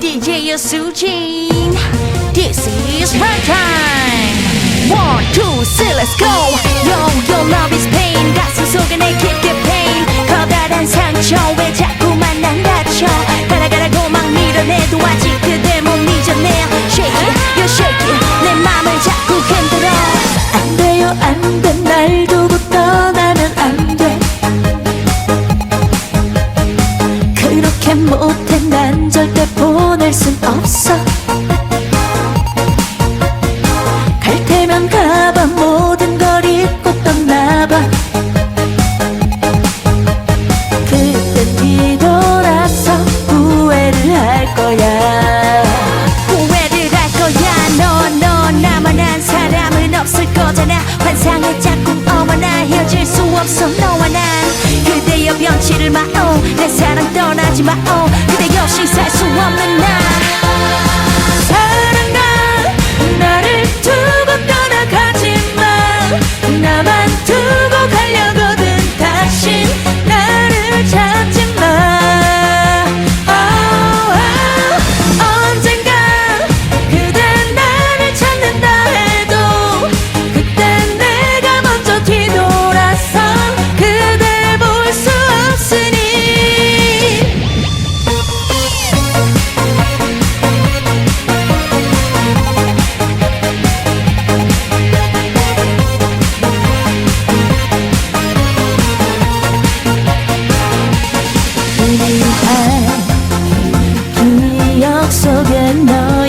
DJ 수진 This is her time One, two, three, let's go Yo, your love is pain 가슴 속에 내 깊게 pain 커다란 상처 왜 자꾸만 난 다쳐 가라 가라고 막 밀어내도 아직 그대 못 잊었네 Shake it, you shake it 내 맘을 자꾸 흔들어 안 돼요 안돼날 없어. 갈 테면 가봐. 모든 걸 잊고 떠나봐. 그땐 뒤돌아서 후회를 할 거야. 후회를 할 거야. 너, 너 나만 한 사람은 없을 거잖아. 환상에 자꾸 어머나 헤어질 수 없어. 너와 난 그대여 변치를 마오 내 사랑 떠나지 마오 그대 없이 살 수 없는 나 그리한 기억 속에 너